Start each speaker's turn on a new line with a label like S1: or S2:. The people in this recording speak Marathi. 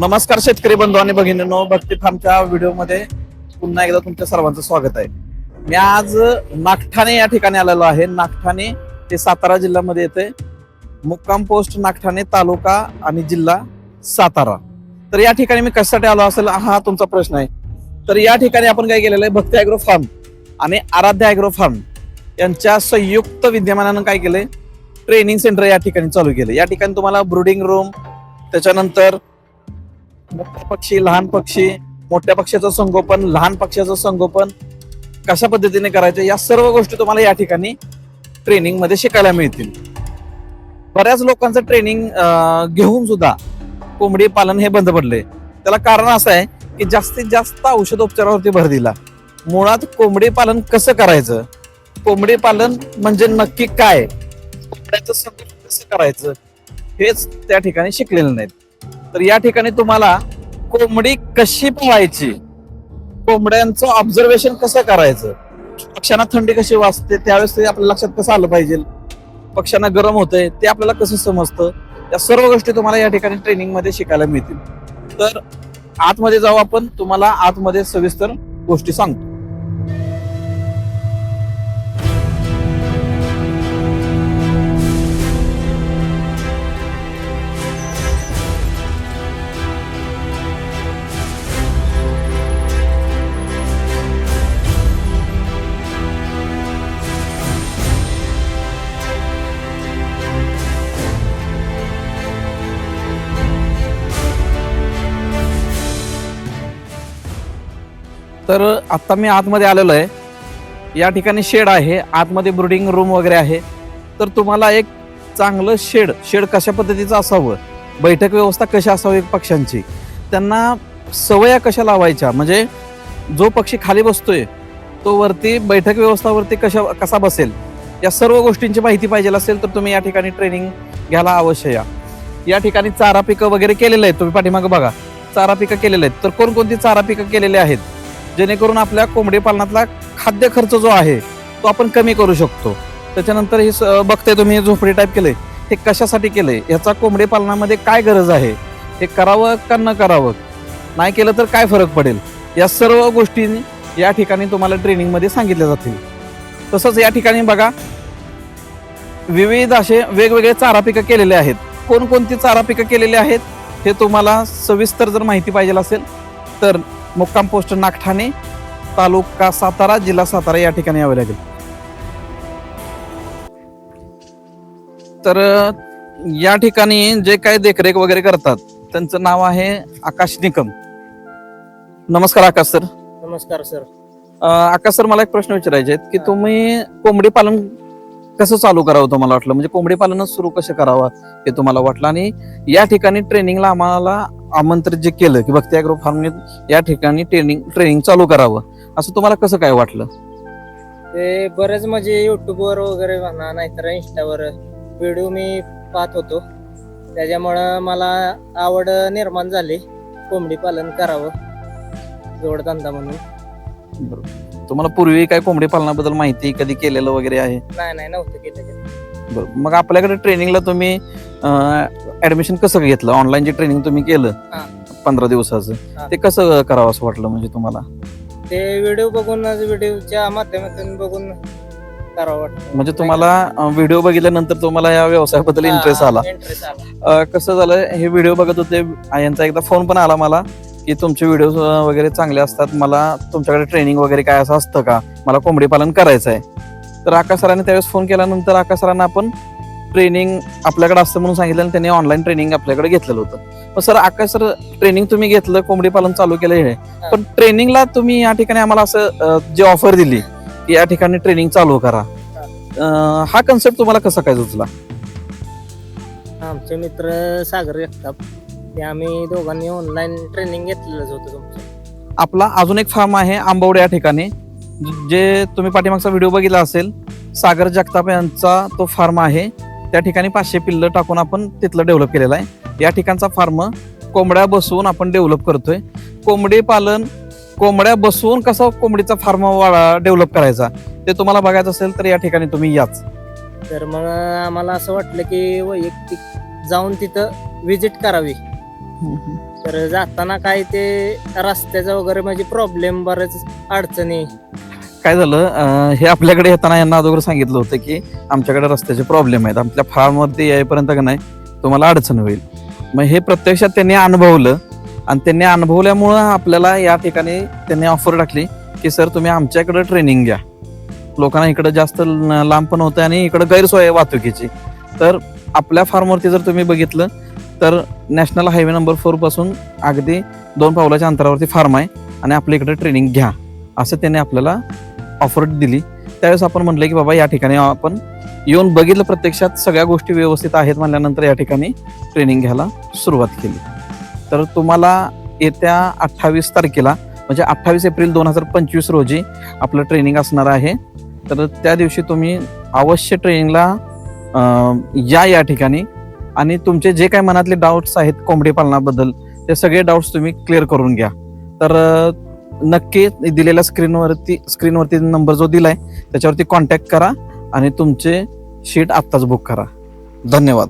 S1: नमस्कार शेतकरी बंधू आणि भगिनींनो भक्ती फार्मच्या व्हिडिओमध्ये पुन्हा एकदा तुमच्या सर्वांचं स्वागत आहे. मी आज नागठाणे या ठिकाणी आलेलो आहे. नागठाणे ते सातारा जिल्ह्यामध्ये येते मुक्काम पोस्ट नागठाणे तालुका आणि जिल्हा सातारा. तर या ठिकाणी मी कशासाठी आलो असेल? हा तुमचा प्रश्न आहे. तर या ठिकाणी आपण काय केलेलं आहे? भक्ती अॅग्रो फार्म आणि आराध्य अॅग्रो फार्म यांच्या संयुक्त विद्यमानानं काय केलंय? ट्रेनिंग सेंटर या ठिकाणी चालू केलं या ठिकाणी तुम्हाला ब्रुडिंग रूम त्याच्यानंतर मोठा पक्षी लहान पक्षी मोठ्या पक्षाचं संगोपन लहान पक्षाचं संगोपन कशा पद्धतीने करायचं या सर्व गोष्टी तुम्हाला या ठिकाणी ट्रेनिंगमध्ये शिकायला मिळतील. बऱ्याच लोकांचं ट्रेनिंग घेऊन सुद्धा कोंबडी पालन हे बंद पडले. त्याला कारण असं आहे की जास्तीत जास्त औषधोपचारावरती भर दिला. मुळात कोंबडी पालन कसं करायचं? कोंबडी पालन म्हणजे नक्की काय? कोंबड्याचं संगोपन कसं करायचं? हेच त्या ठिकाणी शिकलेलं नाहीत. तर या ठिकाणी तुम्हाला कोंबडी कशी पोहायची? कोंबड्यांचं ऑब्झर्वेशन कसं करायचं? पक्ष्यांना थंडी कशी वाजते? त्यावेळेस ते आपल्या लक्षात कसं आलं पाहिजे? पक्ष्यांना गरम होतंय ते आपल्याला कसं समजतं? या सर्व गोष्टी तुम्हाला या ठिकाणी ट्रेनिंगमध्ये शिकायला मिळतील. तर आतमध्ये जाऊ आपण तुम्हाला आतमध्ये सविस्तर गोष्टी सांगतो. तर आत्ता मी आतमध्ये आलेलो आहे. या ठिकाणी शेड आहे. आतमध्ये ब्रुडिंग रूम वगैरे आहे. तर तुम्हाला एक चांगलं शेड शेड कशा पद्धतीचं असावं? बैठक व्यवस्था कशी असावी पक्ष्यांची? त्यांना सवया कशा लावायच्या? म्हणजे जो पक्षी खाली बसतोय तो वरती बैठक व्यवस्थावरती कशा कसा बसेल? या सर्व गोष्टींची माहिती पाहिजे असेल तर तुम्ही या ठिकाणी ट्रेनिंग घ्यायला अवश्य या. या ठिकाणी चारा पिकं वगैरे केलेले आहेत. तुम्ही पाठीमागं बघा. चारा पिकं केलेले आहेत. तर कोणकोणती चारा पिकं केलेले आहेत? जेणेकरून आपल्या कोंबडी पालनातला खाद्य खर्च जो आहे तो आपण कमी करू शकतो. त्याच्यानंतर हे स- तुम्ही हे झोपडी टाईप केले हे कशासाठी केले याचा कोंबडी पालनामध्ये काय गरज आहे? हे करावं का न करावं? नाही केलं तर काय फरक पडेल? या सर्व गोष्टी या ठिकाणी तुम्हाला ट्रेनिंगमध्ये सांगितल्या जातील. तसंच या ठिकाणी बघा विविध असे वेगवेगळे चारा पिकं केलेले आहेत. कोणकोणती चारा पिकं केलेली आहेत हे तुम्हाला सविस्तर जर माहिती पाहिजे असेल तर मुक्काम पोस्ट नागठाणे तालुका सातारा जिल्हा सातारा या ठिकाणी यावे लागेल. तर या ठिकाणी जे काही देखरेख वगैरे करतात त्यांचं नाव आहे आकाश निकम. नमस्कार आकाश सर.
S2: नमस्कार सर.
S1: आकाश सर मला एक प्रश्न विचारायचे आहेत की. तुम्ही कोंबडी पालन कसं चालू करावं तुम्हाला वाटलं? म्हणजे कोंबडी पालनच सुरू कसं करावं हे तुम्हाला वाटलं? आणि या ठिकाणी ट्रेनिंगला आम्हाला आमंत्रित जे केलं की भक्ती अॅग्रो फार्मने या ठिकाणी ट्रेनिंग ट्रेनिंग चालू करावं. असं तुम्हाला कसं काय वाटलं?
S2: ते बरेच म्हणजे युट्यूबवर वगैरे म्हणा नाहीतर इंस्टावर व्हिडिओ मी पाहत होतो. त्याच्यामुळं मला आवड निर्माण झाली. कोंबडी पालन करावं. जोडधंदा म्हणून.
S1: तुम्हाला पूर्वी काय कोंबडी पालनाबद्दल माहिती कधी केलेलं वगैरे आहे
S2: नाही नाही नव्हतं केलं कधी.
S1: बरं. मग आपल्याकडे ट्रेनिंगला तुम्ही ऍडमिशन कसं घेतलं ऑनलाईन जे ट्रेनिंग तुम्ही केलं. पंधरा दिवसाचं
S2: हा.
S1: ते कसं करावं असं वाटलं म्हणजे तुम्हाला
S2: ते व्हिडिओ बघून व्हिडिओच्या माध्यमातून बघून करावं वाटतं
S1: म्हणजे तुम्हाला व्हिडिओ बघितल्यानंतर तुम्हाला या व्यवसायाबद्दल इंटरेस्ट आला
S2: इंटरेस्ट आला
S1: अं, कसं झालं हे व्हिडिओ बघत होते यांचा एकदा फोन पण आला मला की तुमचे व्हिडिओ वगैरे चांगले असतात. मला तुमच्याकडे ट्रेनिंग वगैरे काय असं असतं का? मला कोंबडी पालन करायचं आहे तर आकाश सरांनी त्यावेळेस फोन केल्यानंतर आकाश सरांना आपण ट्रेनिंग आपल्याकडे असतं म्हणून सांगितलं आणि त्यांनी ऑनलाईन ट्रेनिंग आपल्याकडे घेतलेलं होतं. पण सर आकाश सर ट्रेनिंग तुम्ही घेतलं कोंबडी पालन चालू केलं हे. पण ट्रेनिंगला तुम्ही या ठिकाणी आम्हाला असं जे जी ऑफर दिली की या ठिकाणी ट्रेनिंग चालू करा. हा कन्सेप्ट तुम्हाला कसा काय सुचला?
S2: आमचे मित्र सागर जगताप. ते आम्ही दोघांनी ऑनलाईन ट्रेनिंग घेतलेलंच होतं तुमचं.
S1: आपला अजून एक फार्म आहे आंबवडे या ठिकाणी. ज- तुम्ही पाठीमागचा व्हिडिओ बघितला असेल सागर जगताप यांचा तो फार्म आहे. त्या ठिकाणी पाचशे पिल्लं टाकून आपण तिथलं डेव्हलप केलेलं आहे. या ठिकाणचा फार्म कोंबड्या बसवून आपण डेव्हलप करतोय. कोंबडी पालन कोंबड्या बसवून कसा कोंबडीचा फार्म डेव्हलप करायचा ते तुम्हाला बघायचं असेल तर या ठिकाणी तुम्ही याच.
S2: तर मग आम्हाला असं वाटलं की वैयक्तिक जाऊन तिथं व्हिजिट करावी. तर जाताना काय ते रस्त्याचा वगैरे म्हणजे प्रॉब्लेम बरेच अडचणी.
S1: काय झालं अं, हे आपल्याकडे येताना यांना अगोदर सांगितलं होतं की आमच्याकडे रस्त्याचे प्रॉब्लेम आहेत. आपल्या फार्मवरती यायपर्यंत का नाही तुम्हाला अडचण होईल. मग हे प्रत्यक्षात त्यांनी अनुभवलं आणि त्यांनी अनुभवल्यामुळं आपल्याला या ठिकाणी त्यांनी ऑफर टाकली की सर तुम्ही आमच्याकडे ट्रेनिंग घ्या. लोकांना इकडं जास्त ल- लांब पण होतं आणि इकडं गैरसोय आहे वाहतुकीची. तर आपल्या फार्मवरती जर तुम्ही बघितलं तर नॅशनल हायवे नंबर फोरपासून अगदी दोन पावलाच्या अंतरावरती फार्म आहे आणि आपल्या इकडे ट्रेनिंग घ्या असं त्याने आपल्याला ऑफर दिली. त्यावेळेस आपण म्हटलं की बाबा या ठिकाणी आपण येऊन बघितलं प्रत्यक्षात सगळ्या गोष्टी व्यवस्थित आहेत म्हणल्यानंतर या ठिकाणी ट्रेनिंग घ्यायला सुरुवात केली. तर तुम्हाला येत्या अठ्ठावीस तारखेला म्हणजे अठ्ठावीस एप्रिल दोन हजार पंचवीस रोजी आपलं ट्रेनिंग असणार आहे. तर त्या दिवशी तुम्ही अवश्य ट्रेनिंगला या या ठिकाणी आणि तुमचे जे काही मनातले डाऊट्स आहेत कोंबडी पालनाबद्दल ते सगळे डाऊट्स तुम्ही क्लिअर करून घ्या. तर नक्की दिलेल्या स्क्रीनवरती स्क्रीनवरती नंबर जो दिलाय त्याच्यावरती कॉन्टॅक्ट करा आणि तुमचे शीट आत्ताच बुक करा. धन्यवाद.